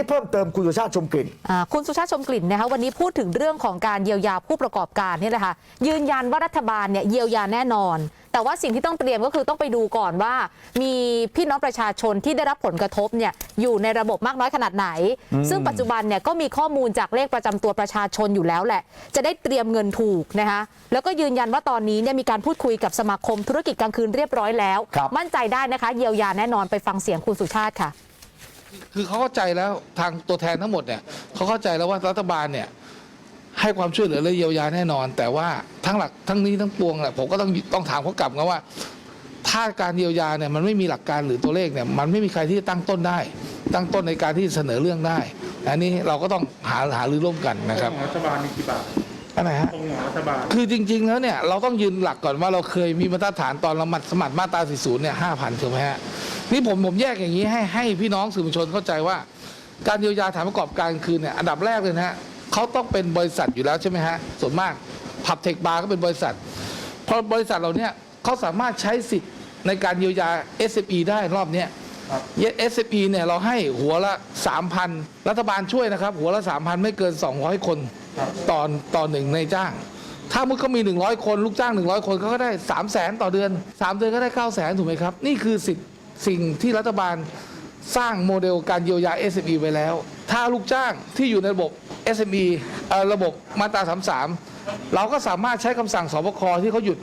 นี้เพิ่มเติมคุณสุชาติชมกลิ่นอ่าคุณสุชาติชมกลิ่นนะคะวันนี้พูดถึงเรื่องของการเยียวยาผู้ประกอบการนี่แหละค่ะยืนยันว่ารัฐบาลเนี่ยเยียวยาแน่นอน แต่ว่าสิ่งที่ต้องเตรียมก็คือต้องไปดูก่อนว่า มีพี่น้องประชาชนที่ได้รับผลกระทบเนี่ยอยู่ในระบบมากน้อยขนาดไหน ซึ่งปัจจุบันเนี่ยก็มีข้อมูลจากเลขประจำตัวประชาชนอยู่แล้วแหละ จะได้เตรียมเงินถูกนะคะแล้วก็ยืนยันว่าตอนนี้เนี่ยมีการพูดคุยกับสมาคมธุรกิจกลางคืนเรียบร้อยแล้ว ครับ มั่นใจได้นะคะ เยียวยาแน่นอนไปฟังเสียงคุณสุชาติค่ะ คือเขาเข้าใจแล้วทางตัวแทนทั้งหมดเนี่ยเขาเข้าใจแล้วว่ารัฐบาลเนี่ยให้ความช่วยเหลือและเยียวยาแน่นอน แต่ว่าทั้งหลักทั้งนี้ทั้งปวงแหละผมก็ต้องต้องถามเขากลับนะว่า ถ้าการเยียวยาเนี่ยมันไม่มีหลักการหรือตัวเลขเนี่ยมันไม่มีใครที่จะตั้งต้นได้ ตั้งต้นในการที่เสนอเรื่องได้ อันนี้เราก็ต้องหาหารือร่วมกันนะครับของรัฐบาลมีกี่บาทอันไหนฮะองค์ของรัฐบาลคือจริง ๆ แล้วเนี่ยเราต้องยืนหลักก่อนว่าเราเคยมีมาตรฐานตอนเรามัดสมัครมาตรา40เนี่ย5,000ถูกไหมฮะ นี่ผมผมแยกอย่างนี้ให้ให้พี่น้องสื่อมวลชนเข้าใจว่า การเยียวยาฐานประกอบการคือเนี่ยอันดับแรกเลยนะฮะเขาต้องเป็นบริษัทอยู่แล้วใช่ไหมฮะส่วนมากผับเทคบาร์ก็เป็นบริษัทพอบริษัทเราเนี่ยเขาสามารถใช้สิทธิ์ในการเยียวยา SME ได้รอบเนี้ยครับ SME เนี่ยเราให้หัวละ 3,000 รัฐบาลช่วยนะครับ หัวละ 3,000 ไม่เกิน 200 คนต่อต่อหนึ่งในจ้าง ถ้ามุดเขามี 100 คน ลูกจ้าง 100 คนเขาก็ได้ 3 0 0แสนต่อเดือน 3 เดือนก็ได้ 9 0 0แสนถูกไหมครับ นี่คือสิ่ง สิ่งที่รัฐบาลสร้างโมเดลการเยียวยา SME ไว้แล้ว ถ้าลูกจ้างที่อยู่ในระบบ SME เอ่อระบบมาตรา 33 เราก็สามารถใช้คำสั่งสบคที่เขาหยุด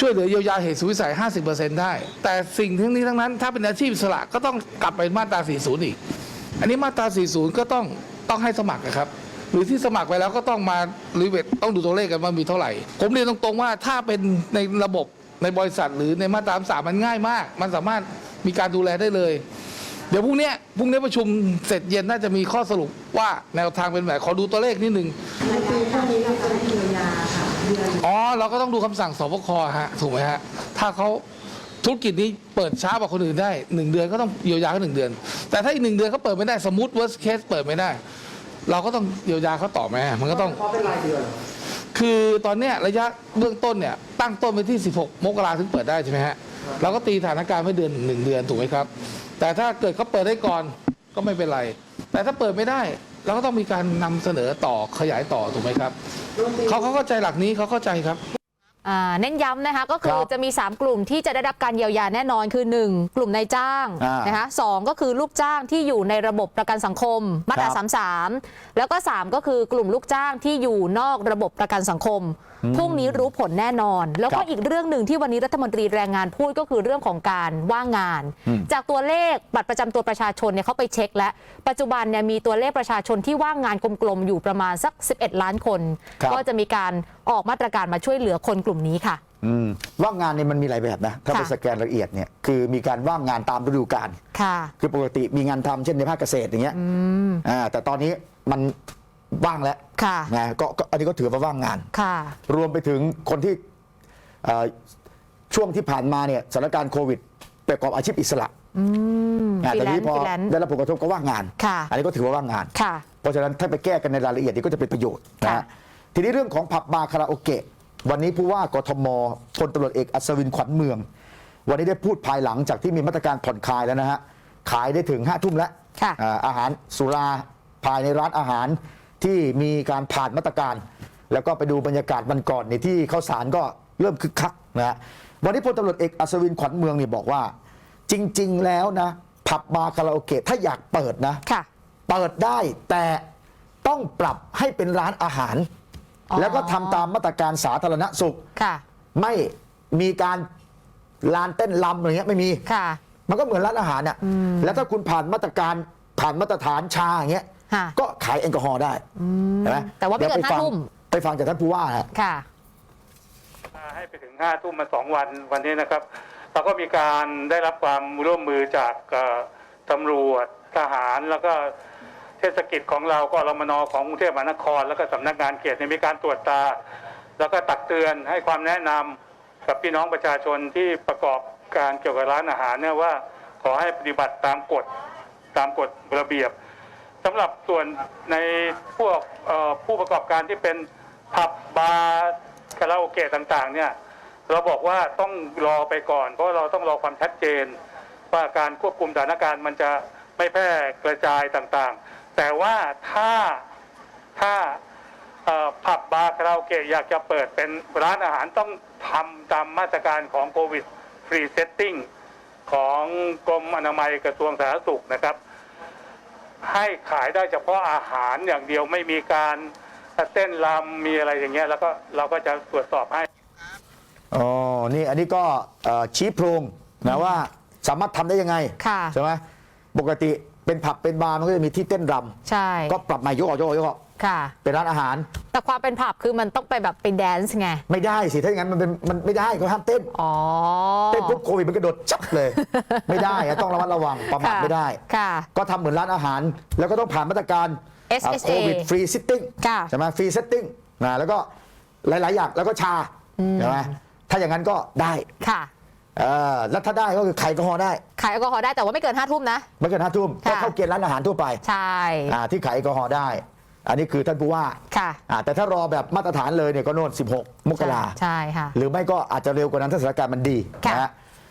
ช่วยเหลือเยียวยาเหตุสุวิสัย 50%ได้ แต่สิ่งทั้งนี้ทั้งนั้น ถ้าเป็นอาชีพอิสระก็ต้องกลับไปมาตรา 40 อีก อันนี้มาตรา 40 ก็ต้องต้องให้สมัครนะครับ หรือที่สมัครไปแล้วก็ต้องมารีเวทต้องดูตัวเลขกันว่ามีเท่าไหร่ ผมเรียนตรงๆว่าถ้าเป็นในระบบ ในบริษัทหรือในมาตรา3มันง่ายมาก มันสามารถมีการดูแลได้เลย เดี๋ยวพรุ่งเนี้ยพรุ่งนี้ประชุมเสร็จเย็นน่าจะมีข้อสรุปว่าแนวทางเป็นแบบขอดูตัวเลขนิดนึงอ๋อเราก็ต้องดูคำสั่งสบคฮะถูกไหมฮะถ้าเขาธุรกิจนี้เปิดช้ากว่าคนอื่นได้หนึ่งเดือนก็ต้องเยียวยาเขาหนึ่งเดือน แต่ถ้าอีกหนึ่งเดือนเขาเปิดไม่ได้สมมติ worst case เปิดไม่ได้ เราก็ต้องเยียวยาเขาต่อไหมมันก็ต้องเพราะเป็นรายเดือน คือตอนเนี้ยระยะเบื้องต้นเนี่ยตั้งต้นไปที่ 16 มกราถึงเปิดได้ใช่ไหมฮะเราก็ตีสถานการณ์ไว้เดือนหนึ่งเดือนถูกไหมครับ แต่ถ้าเกิดเขาเปิดได้ก่อนก็ไม่เป็นไร แต่ถ้าเปิดไม่ได้เราก็ต้องมีการนำเสนอต่อขยายต่อถูกไหมครับเขาเขาเข้าใจหลักนี้เขาเข้าใจครับอ่า เน้นย้ำนะคะก็คืคอรับจะมี 3 กลุ่มที่จะได้รับการเยียวยาแน่นอนคือ 1 กลุ่มนายจ้างอ่านนะคะสองก็คือลูกจ้างที่อยู่ในระบบประกันสังคมมาตราครับ33 แล้วก็ 3 ก็คือกลุ่มลูกจ้างที่อยู่นอกระบบประกันสังคม พรุ่งนี้รู้ผลแน่นอน แล้วคก็รับอีกเรื่องหนึ่งที่วันนี้รัฐมนตรีแรงงานพูดก็คือเรื่องของการว่างงานอืมจากตัวเลขบัตรประจำตัวประชาชนเนี่ยเขาไปเช็ค แล้วปัจจุบันเนี่ยมีตัวเลขประชาชนที่ว่างงานกลมๆอยู่ประมาณสัก 11 ล้านคนครับก็จะมีการออกมาตรการมาช่วยเหลือคนกลุ่มนี้ค่ะอืมว่างงานเนี่ยมันมีหลายแบบนะถ้าไปค่ะสแกนละเอียดเนี่ยคือมีการว่างงานตามฤดูกาลค่ะคือปกติมีงานทำเช่นในภาคเกษตรอย่างเงี้ยอ่าแต่ตอนนี้มัน ว่างแล้วค่ะนะก็ก็อันนี้ก็ถือว่าว่างงาน ค่ะ รวมไปถึงคนที่เอ่อช่วงที่ผ่านมาเนี่ยสถานการณ์โควิดประกอบอาชีพอิสระอืมอ่าฟรีแต่แลนี้นซ์พอฟรีแลนซ์ ได้รับผลกระทบก็ว่างงาน ค่ะ อันนี้ก็ถือว่าว่างงาน ค่ะ เพราะฉะนั้นถ้าไปแก้กันในรายละเอียดนี่ก็จะเป็นประโยชน์นะค่ะ ฮะทีนี้เรื่องของผับบาร์คาราโอเกะวันนี้ผู้ว่ากทมพลตำรวจเอกอัศวินขวัญเมือง วันนี้ได้พูดภายหลังจากที่มีมาตรการผ่อนคลายแล้วนะฮะขายได้ถึงห้าทุ่มแล้วค่ะ อ่าอาหารสุราภายในร้านอาหาร ที่มีการผ่านมาตรการ แล้วก็ไปดูบรรยากาศวันก่อนในที่ข้าวสารก็เริ่มคึกคักนะฮะวันนี้พลตำรวจเอกอัศวินขวัญเมืองเนี่ยบอกว่า จริง ๆ แล้วนะผับบาร์คาราโอเกะถ้าอยากเปิดนะค่ะเปิดได้แต่ต้องปรับให้เป็นร้านอาหาร อ๋อ แล้วก็ทำตามมาตรการสาธารณสุข ค่ะไม่มีการลานเต้นลำอะไรเงี้ยไม่มี ค่ะ มันก็เหมือนร้านอาหารอะ แล้วถ้าคุณผ่านมาตรการผ่านมาตรฐานชาอย่างเงี้ย ค่ะก็ขายแอลกอฮอล์ได้เห็นไหมแต่ว่าไม่เกินดี๋ยปฟังห้าทุ่ม ไปฟังจากท่านผู้ว่าฮะ ค่ะ ให้ไปถึงห้าทุ่มมาสองวันวันนี้นะครับ เราก็มีการได้รับความร่วมมือจากเอ่อตำรวจทหารแล้วก็เทศกิจของเราก็รมนของกรุงเทพมหานคร แล้วก็สำนักงานเขตเนี่ยมีการตรวจตา แล้วก็ตักเตือนให้ความแนะนำกับพี่น้องประชาชนที่ประกอบการเกี่ยวกับร้านอาหารเนี่ยว่าขอให้ปฏิบัติตามกฎตามกฎระเบียบ สำหรับส่วนในพวกผู้ประกอบการที่เป็นผับบาร์คาราโอเกะต่างๆ เนี่ย เราบอกว่าต้องรอไปก่อน เพราะเราต้องรอความชัดเจน ว่าการควบคุมสถานการณ์มันจะไม่แพร่กระจายต่างๆ แต่ว่าถ้าถ้าผับบาร์คาราโอเกะอยากจะเปิดเป็นร้านอาหารต้องทำตามมาตรการของโควิดฟรีเซตติ้งของกรมอนามัยกระทรวงสาธารณสุขนะครับ ให้ขายได้เฉพาะอาหารอย่างเดียวไม่มีการเต้นรำมีอะไรอย่างเงี้ยแล้วก็เราก็จะตรวจสอบให้อ๋อนี่อันนี้ก็เอ่อชี้โพรงนะว่าสามารถทำได้ยังไงค่ะ ใช่ไหมปกติเป็นผับเป็นบาร์มันก็จะมีที่เต้นรใช่ำก็ปรับใหม่ยกออกยกออกยกออก ค่ะ เป็นร้านอาหาร แต่ความเป็นผับคือมันต้องไปแบบไปแดนซ์ไง ไม่ได้สิ ถ้าอย่างนั้นมันเป็นมันไม่ได้เขาห้ามเต้น อ๋อ เต้นปุ๊บโควิดมันกระโดดจับเลย ไม่ได้อะต้องระมัดระวังประมาทค่ะไม่ได้ค่ะ ก็ทำเหมือนร้านอาหาร แล้วก็ต้องผ่านมาตรการ SSA โควิดฟรีซิตติ้งค่ะใช่ไหมฟรีซิตติ้งนะแล้วก็หลาย ๆ อย่างแล้วก็ชาใช่ไหมถ้าอย่างนั้นก็ได้ค่ะเออแล้วถ้าได้ก็คือไข่ก็ฮอล์ได้ ขายแอลกอฮอล์ได้แต่ว่าไม่เกินห้าทุ่มนะ ไม่เกินห้าทุ่มก็ค่ะเข้าเกณฑ์ร้านอาหารทั่วไป ใช่อ่าที่ขายแอลกอฮอล์ได้ อันนี้คือท่านผู้ว่าค่ะอ่าแต่ถ้ารอแบบมาตรฐานเลยเนี่ยก็โน่น 16 มกราใช่ค่ะ หรือไม่ก็อาจจะเร็วกว่านั้นถ้าสถานการณ์มันดีค่ะนะฮะ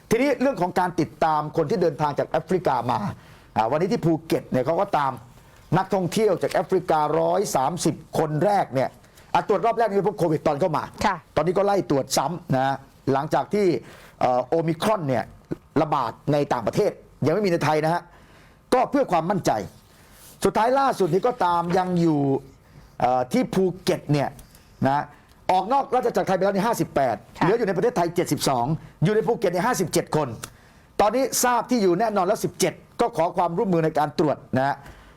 ทีนี้เรื่องของการติดตามคนที่เดินทางจากแอฟริกามาอ่าวันนี้ที่ภูเก็ตเนี่ยเขาก็ตามนักท่องเที่ยวจากแอฟริกา 130 คนแรกเนี่ยอะตรวจรอบแรกนี่พบโควิดตอนเข้ามา ค่ะ ตอนนี้ก็ไล่ตรวจซ้ำนะฮะหลังจากที่เอ่อโอมิครอนเนี่ยระบาดในต่างประเทศ ยังไม่มีในไทยนะฮะ ก็เพื่อความมั่นใจ สุดท้ายล่าสุดนี้ก็ตามยังอยู่เอ่อที่ภูเก็ตเนี่ยนะออกนอกราชจักรไทยไปแล้วใน 58 เหลืออยู่ในประเทศไทย 72 อยู่ในภูเก็ตใน 57 คน ตอนนี้ทราบที่อยู่แน่นอนแล้ว 17 ก็ขอความร่วมมือในการตรวจนะฮะ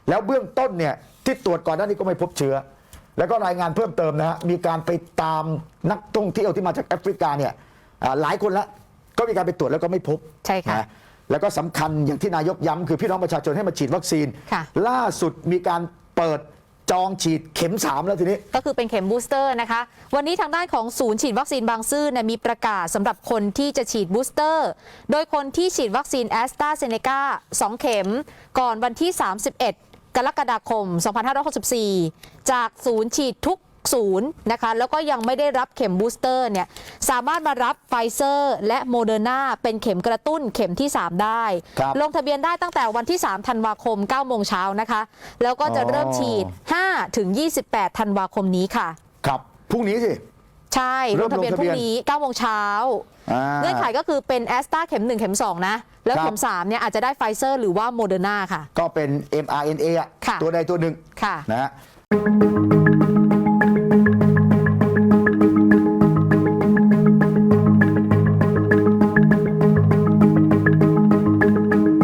แล้วเบื้องต้นเนี่ยที่ตรวจก่อนหน้านี้ก็ไม่พบเชื้อ แล้วก็รายงานเพิ่มเติมนะฮะมีการไปตามนักท่องเที่ยวที่มาจากแอฟริกาเนี่ยอ่าหลายคนละก็มีการไปตรวจแล้วก็ไม่พบใช่ค่ะน แล้วก็สำคัญอย่างที่นายกย้ำคือพี่น้องประชาชนให้มาฉีดวัคซีน ค่ะ ล่าสุดมีการเปิดจองฉีดเข็ม 3 แล้วทีนี้ ก็คือเป็นเข็มบูสเตอร์นะคะ วันนี้ทางด้านของศูนย์ฉีดวัคซีนบางซื่อเนี่ยมีประกาศสำหรับคนที่จะฉีดบูสเตอร์ โดยคนที่ฉีดวัคซีนแอสตราเซเนกา2เข็ม ก่อนวันที่ 31 กรกฎาคม 2564 จากศูนย์ฉีดทุก ศูนย์นะคะแล้วก็ยังไม่ได้รับเข็มบูสเตอร์เนี่ยสามารถมารับไฟเซอร์และโมเดอร์นาเป็นเข็มกระตุ้นเข็มที่ 3 ได้ครับลงทะเบียนได้ตั้งแต่วันที่ 3 ธันวาคม 9 โมงเช้านะคะ แล้วก็จะเริ่มฉีด 5 ถึง 28 ธันวาคมนี้ค่ะ ครับพรุ่งนี้สิใช่เริ่ลมงทะเบียนลงพทะเบีรุ่ยงนนี้9โมงเช้าอ่าเงื่อนไขก็คือเป็นแอสตราเข็ม 1 เข็ม 2 นะ แล้วครับเข็ม 3 เนี่ยอาจจะได้ไฟเซอร์หรือว่าโมเดอร์นาค่ะ ก็เป็น mRNA อะค่ะตัวใดตัวหนึ่งค่ะนะฮะ